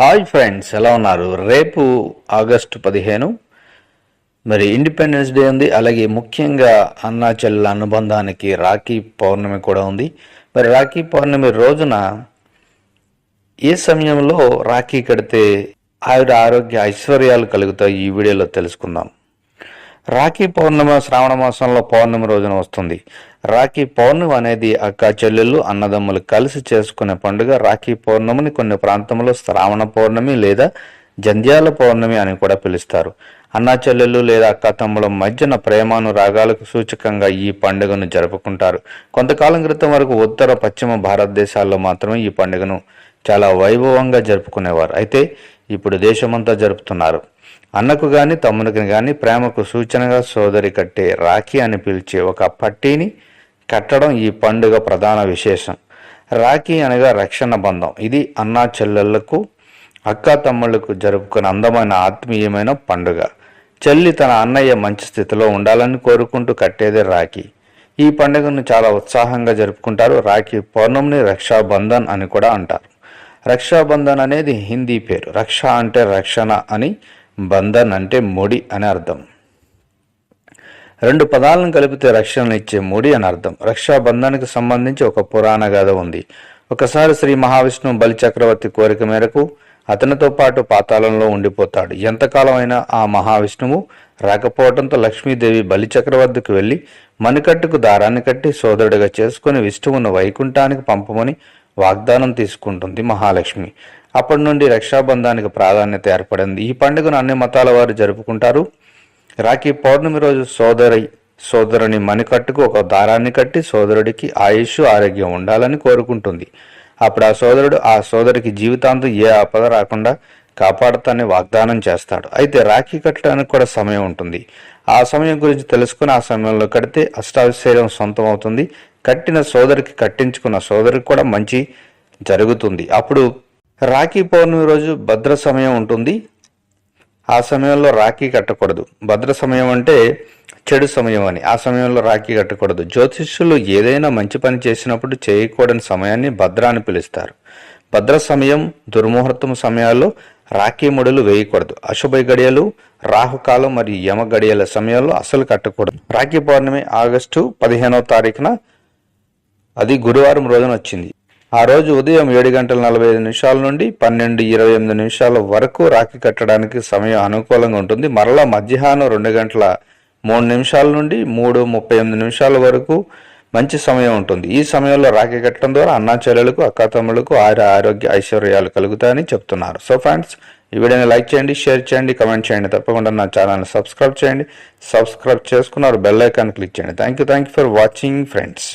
Hi friends ఎలా ఉన్నారు? రేపు ఆగస్టు పదిహేను. మరి ఇండిపెండెన్స్ డే ఉంది. అలాగే ముఖ్యంగా అన్నా అనుబంధానికి రాఖీ పౌర్ణమి కూడా ఉంది. మరి రాఖీ పౌర్ణమి రోజున ఏ సమయంలో రాఖీ కడితే ఆవిడ ఆరోగ్య ఐశ్వర్యాలు కలుగుతాయి? ఈ వీడియోలో తెలుసుకుందాం. రాఖీ పౌర్ణమి శ్రావణ మాసంలో పౌర్ణమి రోజున వస్తుంది. రాఖీ పౌర్ణమి అనేది అక్క చెల్లెళ్ళు అన్నదమ్ములు కలిసి చేసుకునే పండుగ. రాఖీ పౌర్ణమిని కొన్ని ప్రాంతంలో శ్రావణ పౌర్ణమి లేదా జంధ్యాల పౌర్ణమి అని కూడా పిలుస్తారు. అన్నా చెల్లెళ్ళు లేదా అక్క తమ్ముల మధ్యన ప్రేమానురాగాలకు సూచకంగా ఈ పండుగను జరుపుకుంటారు. కొంతకాలం క్రితం వరకు ఉత్తర పశ్చిమ భారతదేశాల్లో మాత్రమే ఈ పండుగను చాలా వైభవంగా జరుపుకునేవారు. అయితే ఇప్పుడు దేశమంతా జరుపుతున్నారు. అన్నకు గాని తమ్మునికి గాని ప్రేమకు సూచనగా సోదరి కట్టే రాఖీ అని పిలిచే ఒక పట్టీని కట్టడం ఈ పండుగ ప్రధాన విశేషం. రాఖీ అనగా రక్షణ బంధం. ఇది అన్నా చెల్లెళ్ళకు అక్క తమ్ముళ్ళకు జరుపుకునే అందమైన ఆత్మీయమైన పండుగ. చెల్లి తన అన్నయ్య మంచి స్థితిలో ఉండాలని కోరుకుంటూ కట్టేదే రాఖీ. ఈ పండుగను చాలా ఉత్సాహంగా జరుపుకుంటారు. రాఖీ పౌర్ణమిని రక్షాబంధన్ అని కూడా అంటారు. రక్షాబంధన్ అనేది హిందీ పేరు. రక్ష అంటే రక్షణ అని బంధన్ అంటే ముడి అని అర్థం. రెండు పదాలను కలిపితే రక్షణ ఇచ్చే ముడి అని అర్థం. రక్షాబంధానికి సంబంధించి ఒక పురాణ గాథ ఉంది. ఒకసారి శ్రీ మహావిష్ణువు బలి చక్రవర్తి కోరిక మేరకు అతనితో పాటు పాతాళంలో ఉండిపోతాడు. ఎంతకాలం అయినా ఆ మహావిష్ణువు రాకపోవడంతో లక్ష్మీదేవి బలి చక్రవర్తికి వెళ్ళి మణికట్టుకు దారాన్ని కట్టి సోదరుడిగా చేసుకుని విష్ణువును వైకుంఠానికి పంపమని వాగ్దానం తీసుకుంటుంది మహాలక్ష్మి. అప్పటి నుండి రక్షాబంధానికి ప్రాధాన్యత ఏర్పడింది. ఈ పండుగను అన్ని మతాల వారు జరుపుకుంటారు. రాఖీ పౌర్ణమి రోజు సోదరి సోదరుని మణికట్టుకు ఒక దారాన్ని కట్టి సోదరుడికి ఆయుష్ ఆరోగ్యం ఉండాలని కోరుకుంటుంది. అప్పుడు ఆ సోదరుడు ఆ సోదరికి జీవితాంతం ఏ ఆపద రాకుండా కాపాడుతానని వాగ్దానం చేస్తాడు. అయితే రాఖీ కట్టడానికి కూడా సమయం ఉంటుంది. ఆ సమయం గురించి తెలుసుకుని ఆ సమయంలో కడితే అష్టావిశ్వర్యం సొంతం అవుతుంది కట్టిన సోదరికి కట్టించుకున్న సోదరికి కూడా మంచి జరుగుతుంది. అప్పుడు రాఖీ పౌర్ణమి రోజు భద్ర సమయం ఉంటుంది. ఆ సమయంలో రాఖీ కట్టకూడదు. భద్ర సమయం అంటే చెడు సమయం అని. ఆ సమయంలో రాఖీ కట్టకూడదు. జ్యోతిష్యులు ఏదైనా మంచి పని చేసినప్పుడు చేయకూడని సమయాన్ని భద్ర అని పిలుస్తారు. భద్ర సమయం దుర్ముహూర్తం సమయాల్లో రాఖీ ముడులు వేయకూడదు. అశుభ గడియలు రాహుకాలం మరియు యమ గడియల సమయంలో అసలు కట్టకూడదు. రాఖీ పౌర్ణమి ఆగస్టు పదిహేనవ తారీఖున అది గురువారం రోజున వచ్చింది. ఆ రోజు ఉదయం ఏడు గంటల నలభై ఐదు నిమిషాల నుండి పన్నెండు ఇరవై ఎనిమిది నిమిషాల వరకు రాఖీ కట్టడానికి సమయం అనుకూలంగా ఉంటుంది. మరలా మధ్యాహ్నం రెండు గంటల మూడు నిమిషాల నుండి మూడు ముప్పై ఎనిమిది నిమిషాల వరకు మంచి సమయం ఉంటుంది. ఈ సమయంలో రాఖీ కట్టడం ద్వారా అన్నా చెల్లెలకు అక్క తమ్ములకు ఆరు ఆరోగ్య ఐశ్వర్యాలు కలుగుతాయని చెప్తున్నారు. సో ఫ్రెండ్స్ ఈ వీడియోని లైక్ చేయండి షేర్ చేయండి కమెంట్ చేయండి. తప్పకుండా నా ఛానల్ని సబ్స్క్రైబ్ చేయండి. సబ్స్క్రైబ్ చేసుకున్నారు బెల్ ఐకాన్ క్లిక్ చేయండి. Thank you thank you for watching friends.